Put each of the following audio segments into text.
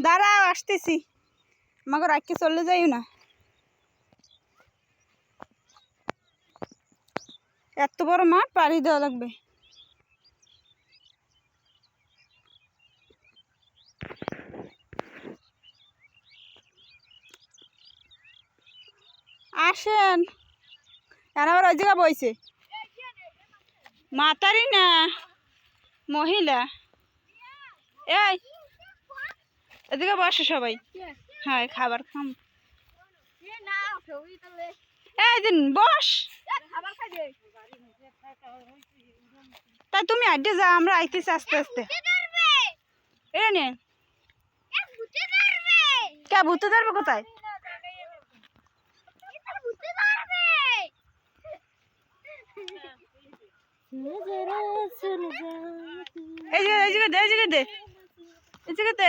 দাঁড়াও, আসতেছি। আমাকে রাখকে চলে যাইও না। এত বড় মাঠ, পাড়ি দেওয়া লাগবে। আসেন। আবার ওই জায়গা বইছে। মাতারি না মহিলা। এই এদিকে বসে সবাই। হ্যাঁ খাবার খাম। দিন, বস। তাই তুমি আড্ডে যা আমরা আইতেছি আস্তে আস্তে। এ নে। কে, ভূতে ধরবে কোথায়? এই যে, এই দে, এই জায়গায় দে। এই জায়গাতে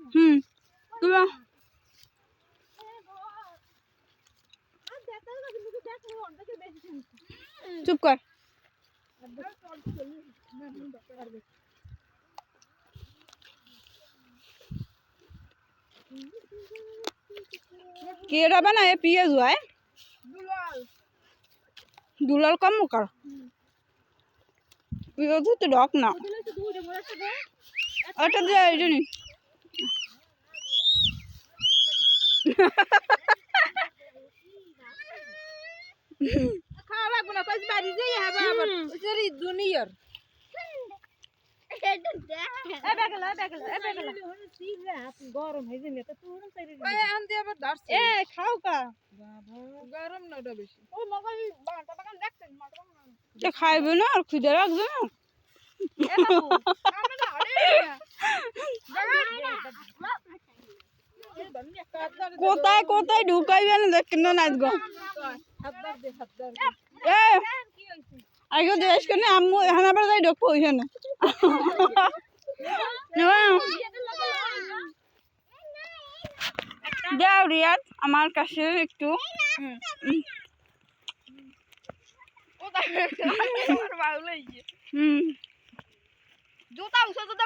হুম লো। চুপ কর। কেরা বানায়? পিঁয়াজ হয় দুলাল কম কর। পিঁয়াজ তো ডক না। ওটা খাওয়া লাগবে না কইস বাড়ি যাই হবে আবার এ বেগলা গরম হয়ে যাবে তো তোর খাও কা গরম না ওটা বেশি দেখছেন খাইবে না আর খিদে লাগবে না। কোথায় কোথায় ঢুকাইবে না দেখ কেন নাচ গো আগে দেশ কেন আম্মু এখানে আবার যাই ঢুকবো ওইখানে। যাও রিয়াদ আমার কাছে একটু। হুম জুতা জুতা